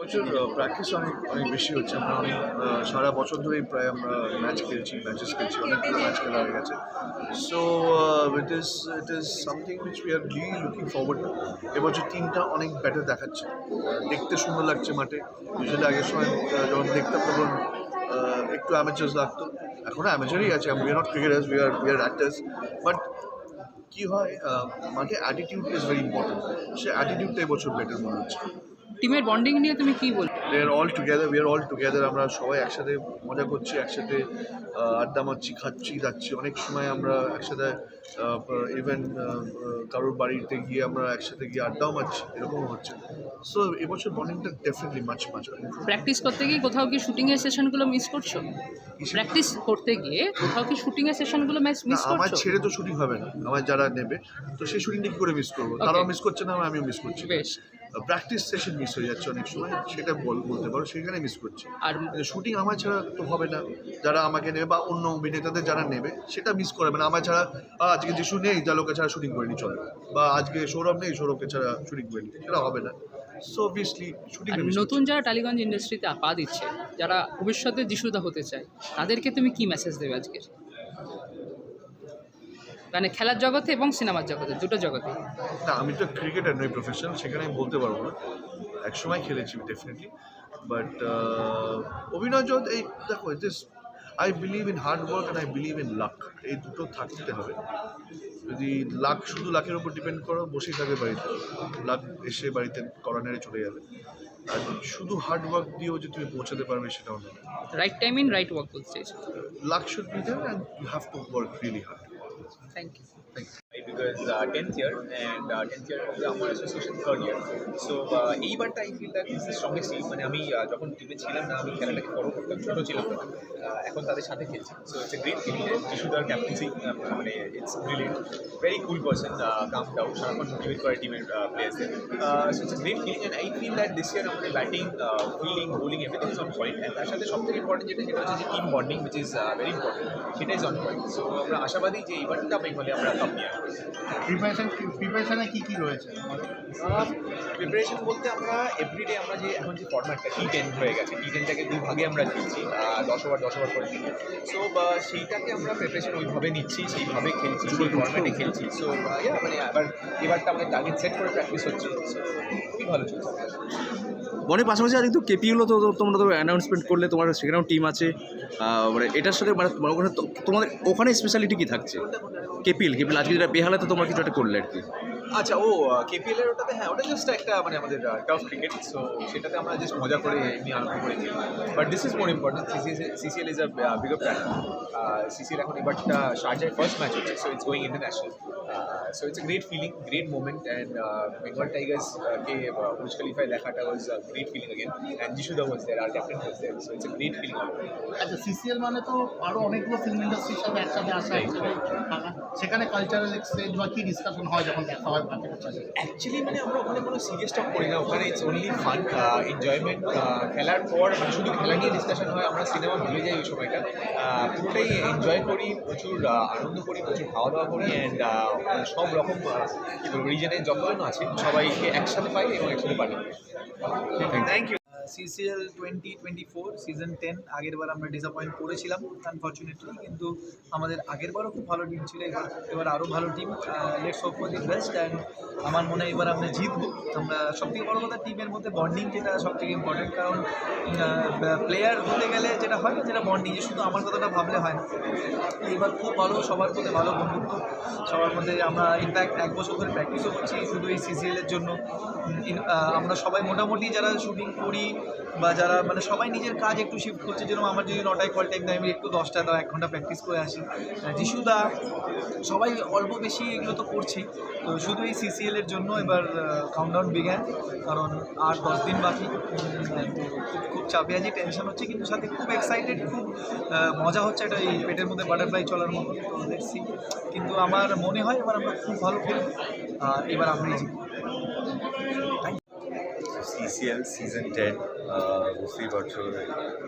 বছর প্র্যাকটিস অনেক অনেক বেশি হচ্ছে। আমরা অনেক সারা বছর ধরেই প্রায় আমরা ম্যাচ খেলছি ম্যাচেস খেলছি, অনেকগুলো ম্যাচ খেলা হয়ে গেছে। So it is it is something which we are really looking forward এবছর টিমটা অনেক বেটার দেখাচ্ছে। দেখতে সুন্দর লাগছে মাঠে। ইউজুয়ালি আগের সময় যখন দেখতাম তখন একটু অ্যামেচার্স লাগতো। এখনও অ্যামেচারই আছে। We are not cricketers we are we are actors but কী হয় মাঠে অ্যাটিটিউড ইজ ভেরি ইম্পর্টেন্ট সে অ্যাটিটিউডটা এবছর বেটার মনে হচ্ছে। টিমের বন্ডিং নিয়ে তুমি কি বলবে? They are all together we are all together আমরা সবাই একসাথে মজা করছি একসাথে আড্ডা মারছি খাচ্ছি যাচ্ছি অনেক সময় আমরা একসাথে ইভেন কারোর বাড়িতে গিয়ে আমরা একসাথে গিয়ে আড্ডাও মারছি এরকমও হচ্ছে। সো এবছর বন্ডিংটা ডেফিনেটলি মাছ মাছ প্র্যাকটিস করতে গিয়ে কোথাও কি শুটিং এর সেশনগুলো মিস করছ? প্র্যাকটিস করতে গিয়ে কোথাও কি শুটিং এর সেশনগুলো মিস মিস আমার ছেড়ে তো শুটিং হবে না আমার যারা নেবে তো সেই শুটিংটা কি করে মিস করব? তারাও মিস করছে না আমিও মিস করছি। বেশ। প্র্যাকটিস সেশন মিস হয়ে যাচ্ছে অনেক সময় সেটা বল বলতে পারো সেখানে মিস করছে। আর শুটিং আমার ছাড়া তো হবে না। যারা আমাকে নেবে বা অন্য অভিনেতাদের যারা নেবে সেটা মিস করবে না। আমার ছাড়া আজকে যিশু নেই যা লোকে ছাড়া শুটিং করিনি চলো। বা আজকে সৌরভ নেই সৌরভকে ছাড়া শুটিং করিনি সেটা হবে না। সো অবভিয়াসলি শুটিং নতুন যারা টালিগঞ্জ ইন্ডাস্ট্রিতে পা দিচ্ছে যারা ভবিষ্যতে যিশুদা হতে চায় তাদেরকে তুমি কি মেসেজ দেবে আজকের মানে খেলার জগতে এবং সিনেমার জগতে দুটো জগতে। না আমি তো ক্রিকেটার নই প্রফেশনাল সেখানে আমি বলতে পারব না। এক সময় খেলেছি ডেফিনেটলি বাট অভিনয় জগৎ এই দেখো ইস I believe in hard work and I believe in luck এই দুটো থাকতে হবে। যদি লাক শুধু লাকের উপর ডিপেন্ড করো বসেই থাকবে বাড়িতে। লাক এসে বাড়িতে করা নেড়ে চলে যাবে। আর শুধু হার্ড ওয়ার্ক দিয়েও যে তুমি পৌঁছাতে পারবে সেটাও না right time in right work বলতে luck should be there and you have to work really hard thank you thank you because 10th year and uh, 10th year of the আমার association third year so এইবারটা I feel that is the strongest team মানে আমি যখন টিমে ছিলাম না আমি খেলাটাকে follow করতাম ছোটো ছিলাম এখন তাদের সাথে খেলছি। So it's a great feeling যিশুদার captaincy মানে it's very cool person calm down সারাক্ষণ মোটিভেট করে টিমের প্লেয়ার্সদের so it's a great feeling and I feel that this year আমাদের batting fielding bowling everything is on point and তার সাথে সবথেকে important যেটা সেটা হচ্ছে যে team bonding which is very important সেটা ইজ অন পয়েন্ট সো আমরা আশাবাদী যে এইবারটা বেঙ্গলে আমরা কাপ নিয়ে আসব প্রিপারেশন প্রিপারেশনে কি কি রয়েছে? প্রিপারেশন বলতে আমরা এভরিডে আমরা যে এখন যে ফর্ম্যাটটা টি টেন হয়ে গেছে টি টেনটাকে দুই ভাগে আমরা খেলছি আহ, দশ ওভার দশ ওভার করে দিই সো সেইটাকে আমরা প্রিপারেশন ওইভাবে নিচ্ছি সেইভাবে খেলছি সেই ফর্ম্যাটে খেলছি। সো মানে আবার এবারটা আমাদের টার্গেট সেট করে প্র্যাকটিস হচ্ছে। খুবই ভালো চলছে। বনের পাশাপাশি আর কিন্তু কেপিএলও তো তোমরা তো অ্যানাউন্সমেন্ট করলে, তোমার সেখানেও টিম আছে। মানে এটার সাথে মানে ওখানে তোমাদের ওখানে স্পেশালিটি কী থাকছে? কেপিএল কেপিএল, আজকে যেটা বেহালে তো তোমরা কিছু একটা করলে আর কি। আচ্ছা ও কেপিএল এর ওটাতে হ্যাঁ ওটা জাস্ট একটা মানে আমাদের টাফ ক্রিকেট সো সেটাতে আমরা জাস্ট মজা করে এমনি আনন্দ করেছি। But this is more important CCL is a bigger platform CCL এখন এবারটা শারজায় ফার্স্ট ম্যাচ হচ্ছে so it's going international so it's a great feeling great moment and Bengal Tigers কে বুজ খলিফায় দেখাটা was great feeling and was there R captain was there so it's a great feeling আচ্ছা CCL মানে তো আরও অনেকগুলো film ইন্ডাস্ট্রির সাথে একসাথে আসা সেখানে কালচারাল এক্সচেঞ্জ বা কি ডিসকাশন হয় যখন দেখা হয় অ্যাকচুয়ালি মানে আমরা ওখানে কোনো সিরিয়াস টক করি না। ওখানে ইটস অনলি ফান এনজয়মেন্ট খেলার পর মানে শুধু খেলা নিয়ে ডিসকাশন হয় আমরা সিনেমা ভুলে যাই ওই সময়টা। পুরোটাই এনজয় করি প্রচুর আনন্দ করি প্রচুর খাওয়া দাওয়া করি অ্যান্ড সব রকম রিজনে কী বলব রিজনের যতজন আছে। সবাইকে একসাথে পাই এবং একসাথে পাঠাই thank you CCL twenty twenty four season ten আগেরবার আমরা ডিসঅ্যাপয়েন্ট করেছিলাম আনফর্চুনেটলি কিন্তু আমাদের আগেরবারও খুব ভালো টিম ছিল, এবার এবার আরও ভালো team let's hope for the best and আমার মনে হয় এবার আমরা জিতবো। আমরা সবথেকে বড় কথা টিমের মধ্যে বন্ডিং যেটা সবথেকে ইম্পর্টেন্ট কারণ প্লেয়ার হতে গেলে যেটা হয় না, যেটা বন্ডিং যে শুধু আমার কথাটা ভাবলে হয় না। এবার খুব ভালো, সবার মধ্যে ভালো বন্ধুত্ব, সবার মধ্যে আমরা ইনফ্যাক্ট এক বছর ধরে প্র্যাকটিসও করছি শুধু এই সিসিএলের জন্য। আমরা সবাই মোটামুটি যারা শুটিং করি বা যারা মানে সবাই নিজের কাজ একটু শিফট করছে, যেরকম আমার যদি নটায় কল টাইম আমি একটু দশটা দাও এক ঘণ্টা প্র্যাকটিস করে আসি। যিশুদা, সবাই অল্প বেশি এগুলো তো করছি তো শুধু এই সিসিএলের জন্য এবার কাউন্টডাউন বিজ্ঞান কারণ আর দশ দিন বাকি। খুব খুব চাপে আছি টেনশন হচ্ছে, কিন্তু সাথে খুব এক্সাইটেড খুব মজা হচ্ছে এটা এই পেটের মধ্যে বাটারফ্লাই চলার মতো। দেখছি কিন্তু আমার মনে হয় এবার আমরা খুব ভালো খেলব। আর এবার আমরাই সিসিএল সিজন টেন বুঝতেই পারছ,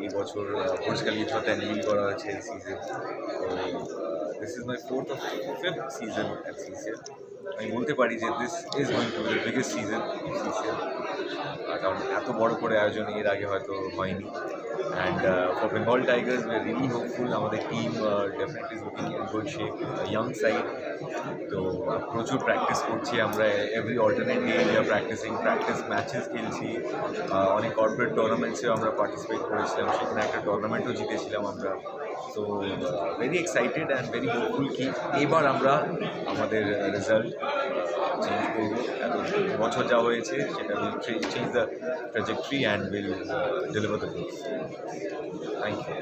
এই বছর পরিষ্কার খালিফাতে অ্যানিমেল করা হয়েছে এই season this is my fourth of fifth season at CCL আমি বলতে পারি যে this is going to be the biggest season CCL কারণ এত বড় করে আয়োজন এর আগে হয়তো হয়নি। And for Bengal Tigers we really hopeful আমাদের team definitely looking in good shape young side তো প্রচুর প্র্যাকটিস করছি আমরা। Every alternate day we are practicing practice matches খেলছি। অনেক কর্পোরেট টুর্নামেন্টসেও আমরা পার্টিসিপেট করেছিলাম। সেখানে একটা টুর্নামেন্টও জিতেছিলাম আমরা। তো very excited and very hopeful কি এবার আমরা আমাদের রেজাল্ট চেঞ্জ করবো এত বছর যা হয়েছে সেটা will change the trajectory and will deliver the thank you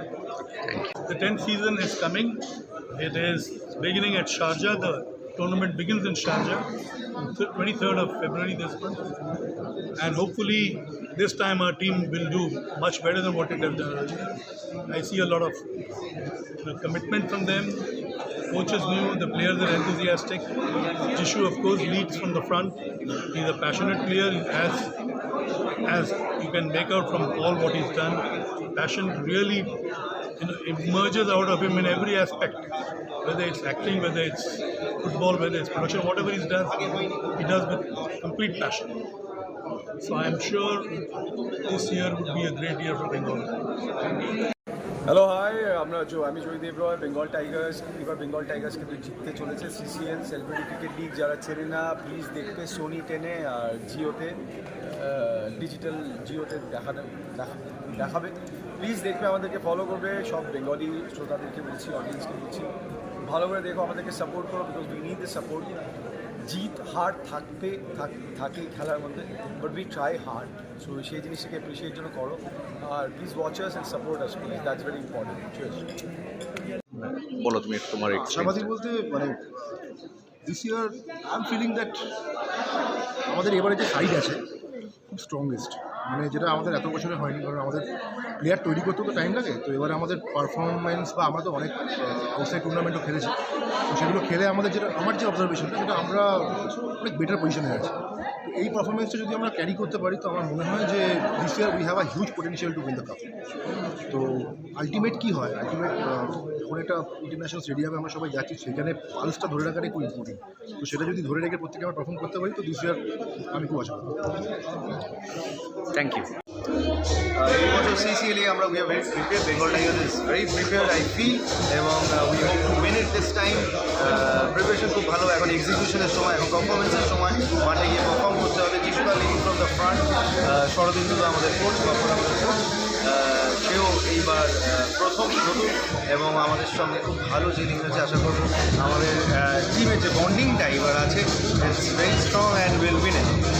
The 10th season is coming. It is beginning at Sharjah. The tournament begins in Sharjah, on th- 23rd of February this month. And hopefully, this time our team will do much better than what it has done earlier. I see a lot of you know, commitment from them. Coaches new, the players are enthusiastic. Jishu, of course, leads from the front. He's a passionate player, as as you can make out from all what he's done. Passion really you know, emerges out of him in every aspect, whether it's acting, whether it's football, whether it's production, whatever he does, he does with complete passion. So I'm sure this year would be a great year for Bengal. Hello hi আমরা জো আমি জয়দেব রয় Bengal Tigers এবার Bengal Tigers কিন্তু জিততে চলেছে CCl celebrity cricket league যারা চেনে না প্লিজ দেখবে সোনি টেনে আর জিওতে ডিজিটাল জিওতে দেখা- দেখাবে। প্লিজ দেখবে, আমাদেরকে ফলো করবে। সব বেঙ্গলি শ্রোতাদেরকে বলছি অডিয়েন্সকে বলছি। ভালো করে দেখো, আমাদেরকে সাপোর্ট করো because we need the support জিত হার থাকতে থাকে খেলার মধ্যে but be try hard so সেই জিনিসটাকে অ্যাপ্রিসিয়েট জন্য করো। আর please watch us and support us please that's very important বলো তুমি তোমার আশাবাদী বলতে মানে this year I am feeling that আমাদের এবারে যে সাইড আছে খুব স্ট্রংগেস্ট মানে যেটা আমাদের এত বছরে হয়নি, কারণ আমাদের প্লেয়ার তৈরি করতেও তো টাইম লাগে। তো এবারে আমাদের পারফরমেন্স বা আমরা তো অনেক আউটসাইড টুর্নামেন্টও খেলেছি। তো সেগুলো খেলে আমাদের যেটা, আমার যে অবজারভেশনটা সেটা আমরা অনেক বেটার পজিশনে আছি। এই পারফরমেন্সটা যদি আমরা ক্যারি করতে পারি তো আমার মনে হয় যে this year we have a huge potential to win the cup তো আলটিমেট কী হয়? আলটিমেট যখন একটা ইন্টারন্যাশনাল স্টেডিয়ামে আমরা সবাই যাচ্ছি সেখানে পালসটা ধরে রাখাটাই খুব ইম্পর্টেন্ট তো সেটা যদি ধরে রেখে প্রত্যেকে আমরা পারফর্ম করতে পারি তো দিস ইয়ার আমি খুব আশা করি থ্যাংক ইউ এই বছর সিসিএলে আমরা we are very prepare Bengal Tigers is very prepare I feel এবং we hope to win it this time preparation খুব ভালো এখন এক্সিকিউশনের সময় এখন পারফরমেন্সের সময়। ফ্রম শরদিন্দু আমাদের কোচ বা আমাদের কোচ সেও এইবার প্রথম নতুন এবং আমাদের সঙ্গে খুব ভালো জিনিস হচ্ছে আশা করব আমাদের টিমের যে বন্ডিংটা এবার আছে ইটস ভেরি